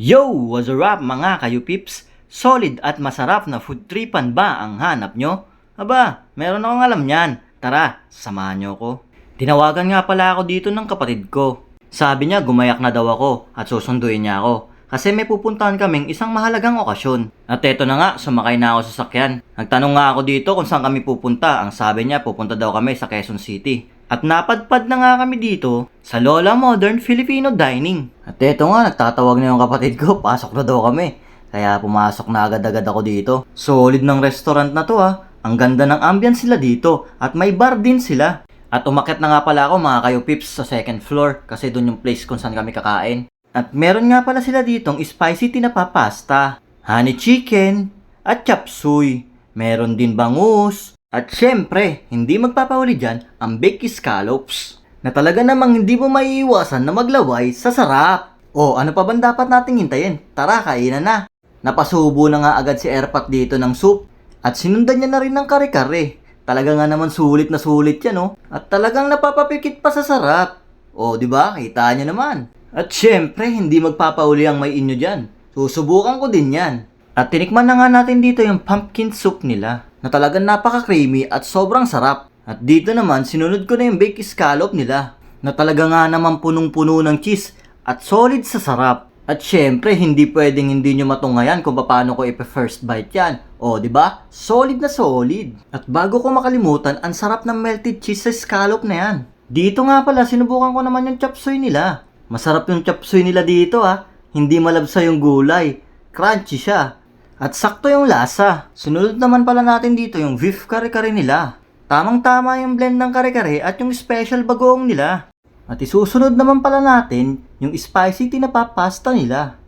Yo! What's up mga kayo pips? Solid at masarap na food tripan ba ang hanap nyo? Aba, meron akong alam yan. Tara, samahan nyo ko. Tinawagan nga pala ako dito ng kapatid ko. Sabi niya gumayak na daw ako at susunduin niya ako. Kasi may pupuntahan kaming isang mahalagang okasyon. At eto na nga, sumakay na ako sa sakyan. Nagtanong nga ako dito kung saan kami pupunta. Ang sabi niya, pupunta daw kami sa Quezon City. At napadpad na nga kami dito sa Lola Modern Filipino Dining. At eto nga, nagtatawag na yung kapatid ko, pasok na daw kami. Kaya pumasok na agad-agad ako dito. Solid ng restaurant na to ah. Ang ganda ng ambience sila dito at may bar din sila. At umakyat na nga pala ako mga kayo pips sa second floor kasi doon yung place kung saan kami kakain. At meron nga pala sila ditong spicy tinapa pasta, honey chicken, at chop suey. Meron din bangus. At syempre, hindi magpapahuli dyan ang baked scallops. Na talaga namang hindi mo maiiwasan na maglaway sa sarap. O ano pa bang dapat nating hintayin? Tara, kainan na. Napasubo na nga agad si Erpat dito ng soup. At sinundan niya na rin ng kare-kare. Talaga nga naman sulit na sulit yan, oh. At talagang napapapikit pa sa sarap. O, di ba? Kita niyo naman. At syempre, hindi magpapauli ang may inyo dyan. Susubukan ko din yan. At tinikman na nga natin dito yung pumpkin soup nila na talagang napaka-creamy at sobrang sarap. At dito naman, sinunod ko na yung baked scallop nila na talaga nga naman punong-puno ng cheese at solid sa sarap. At syempre, hindi pwedeng hindi nyo matungayan kung paano ko ipa-first bite yan. O, di ba? Solid na solid. At bago ko makalimutan, ang sarap ng melted cheese sa scallop na yan. Dito nga pala, sinubukan ko naman yung chop suey nila. Masarap yung chop suey nila dito ah. Hindi malabsa yung gulay. Crunchy siya. At sakto yung lasa. Sunod naman pala natin dito yung beef kare-kare nila. Tamang-tama yung blend ng kare-kare at yung special bagoong nila. At isusunod naman pala natin yung spicy tinapa pasta nila.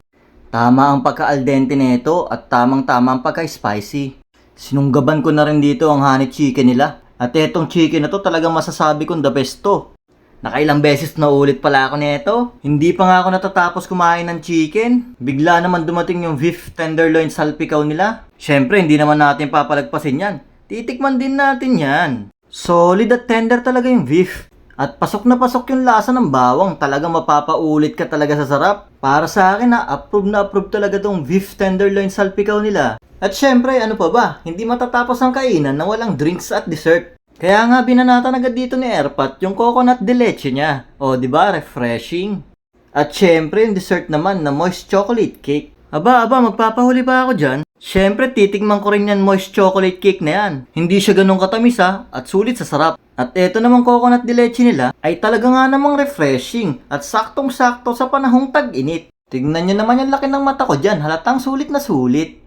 Tama ang pagka-al dente nito at tamang-tama ang pagka-spicy. Sinunggaban ko na rin dito ang honey chicken nila. At etong chicken na to talagang masasabi kong the best to. Nakailang beses na ulit pala ako nito. Hindi pa nga ako natatapos kumain ng chicken. Bigla naman dumating yung beef tenderloin salpikaw nila. Syempre, hindi naman natin papalagpasin yan. Titikman din natin yan. Solid at tender talaga yung beef. At pasok na pasok yung lasa ng bawang. Talagang mapapaulit ka talaga sa sarap. Para sa akin na approve na approve talaga tong beef tenderloin salpikaw nila. At syempre, ano pa ba? Hindi matatapos ang kainan na walang drinks at dessert. Kaya nga binanatan agad dito ni Airpat yung coconut de leche niya. O, di ba? Refreshing. At syempre, yung dessert naman na moist chocolate cake. Aba, aba, magpapahuli pa ako dyan. Syempre, titikman ko rin yan moist chocolate cake na yan. Hindi siya ganun katamis ha, at sulit sa sarap. At eto namang coconut de leche nila ay talaga nga namang refreshing at saktong-sakto sa panahong tag-init. Tingnan nyo naman yung laki ng mata ko dyan, halatang sulit na sulit.